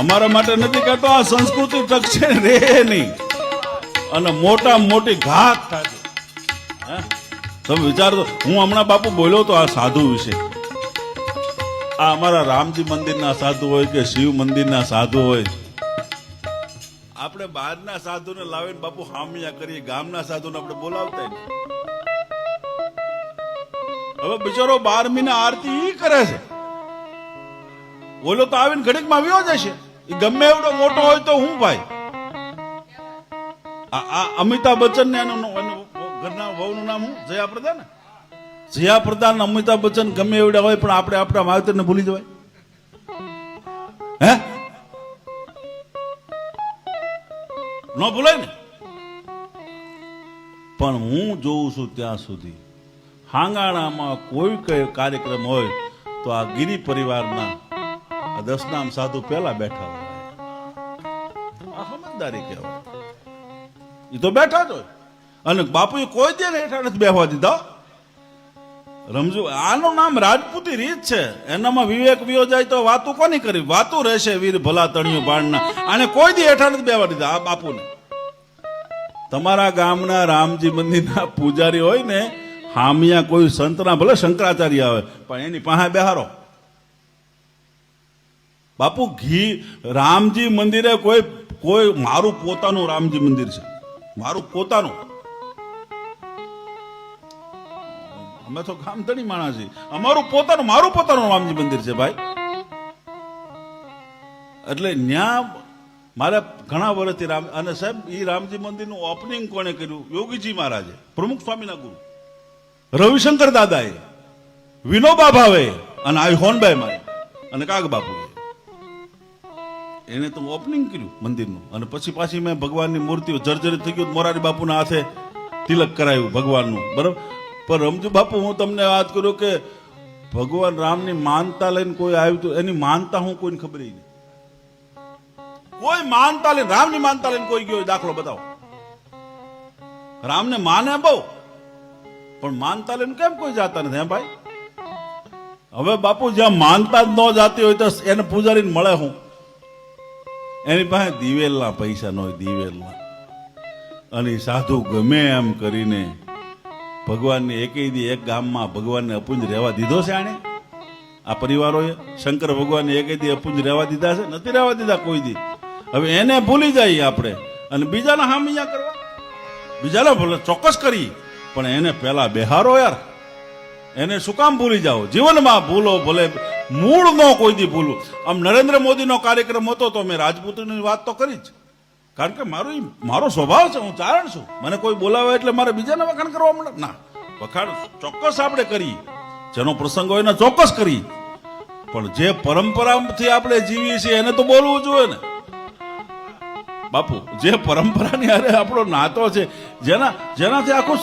અમારા માટે નથી કહેતો આ સંસ્કૃતિ ટકશે રે નહીં. અને મોટા મોટી ઘાત થશે? તમે વિચારતો હું હમણાં બાપુ બોલ્યો તો આ સાધુ વિશે. આ અમારા રામજી મંદિરના સાધુ હોય કે શિવ મંદિરના સાધુ હોય. આપણે બહારના સાધુને લાવીને બાપુ હામિયા કરીએ, ગામના સાધુને આપણે બોલાવતા હવે બિચારો બાર મહિના આરતી કરે છે. બોલો તો આવીને ઘડીકમાં આવ્યો જશે એ ગમે એવડો મોટો હોય તો હું ભાઈ? આ અમિતાભ બચ્ચન ને એનું ઘરના વહુનું નામ હું જયા પ્રદા ને? જયા પ્રધાન અમિતાભ બચ્ચન ગમે એવડા હોય, પણ આપણે આપણા માવતરને ભૂલી જવાય. હે? ન ભૂલાય ને? પણ હું જોઉં છું ત્યાં સુધી હાંગાણામાં કોઈ કઈ કાર્યક્રમ હોય તો આ ગિરી પરિવારના દસનામ સાધુ પહેલા બેઠા હોય. સમજદારી કહેવાય. એ તો બેઠા જ હોય. અને બાપુએ કોઈ દે હેઠા નથી બેહવા દીધા. રમજુ, આનું નામ રાજપૂતી રીત છે. એનામાં વિવેક વિયો જાય તો વાતું કોની કરી? વાતું રહેશે વીર ભલા તણિયું બાણના. આને કોઈ દી હેઠા નથી બેહવા દીધા આ બાપુને. તમારા ગામના રામજી મંદિરના પૂજારી હોય ને, હામિયા કોઈ સંતના, ભલે શંકરાચાર્ય આવે, પણ એની પાસે બેહારો. બાપુ ઘી, રામજી મંદિરે કોઈ કોઈ મારું પોતાનું રામજી મંદિર છે. મારું પોતાનું. અમે તો ગામધણી માણસ છીએ. અમારું પોતાનું, મારું પોતાનું રામજી મંદિર છે ભાઈ. એટલે ન્યા મારે ઘણા વર્ષથી રામ, અને સાહેબ એ રામજી મંદિરનું ઓપનિંગ કોણે કર્યું? યોગીજી મહારાજે, પ્રમુખ સ્વામીના ગુરુ. રવિશંકર દાદાએ, વિનોબા ભાવે, અને આઈ હોનબાઈ મારે અને કાગ બાપુએ. એને તો ઓપનિંગ કર્યું મંદિરનું. અને પછી પાછી મેં ભગવાનની મૂર્તિઓ જર્જરિત થઈ ગયું મોરારી બાપુના હાથે તિલક કરાયું ભગવાનનું. બરાબર? પણ રમજુ બાપુ, હું તમને વાત કરું કે ભગવાન રામની માનતા લઈને કોઈ આવ્યું તો એની માનતા હું કોઈને ખબર નહીં. કોઈ માનતા લઈને, રામની માનતા લઈને કોઈ ગયો દાખલો બતાવો. રામને માને બહુ, પણ માનતા લઈને કેમ કોઈ જાતા નથી, હે ભાઈ? હવે બાપુ, જ્યાં માનતા જ ન જાતી હોય તો એને પૂજારીને મળે હું. એની પાસે દિવેલના પૈસા ન હોય, દિવેલના. અને સાધુ ગમે એમ કરીને ભગવાનને એકેય દી એક ગામમાં ભગવાનને અપુંજ રહેવા દીધો છે આણે? આ પરિવારોએ શંકર ભગવાનને એકે દી અપુંજ રહેવા દીધા છે? નથી રહેવા દીધા કોઈ દી. હવે એને ભૂલી જઈએ આપણે. અને બીજાના હામિયા કરવા? બીજાને ભલે ચોક્કસ કરી, પણ એને પહેલા બેહારો યાર. એને શું કામ ભૂલી જાઓ? જીવનમાં ભૂલો ભલે મૂળ નો કોઈ દી ભૂલવું આમ નરેન્દ્ર મોદીનો કાર્યક્રમ હતો તો મેં રાજપૂતની વાત તો કરી જ. કારણ કે મારો મારો સ્વભાવ છે, હું ચારણ છું. મને કોઈ બોલાવે એટલે મારે બીજાને વખાણ કરવા મળે? ના. વખાણ ચોક્કસ આપણે કરી જેનો પ્રસંગ હોય એને ચોક્કસ કરી પણ જે પરંપરાથી આપણે જીવીએ છીએ એને તો બોલવું જોઈએ ને. બાપુ, જે પરંપરાની અરે આપણો નાતો છે, જેના જેનાથી આખું